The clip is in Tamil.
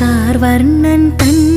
കാർവർണ്ണൻ തന്നുടെ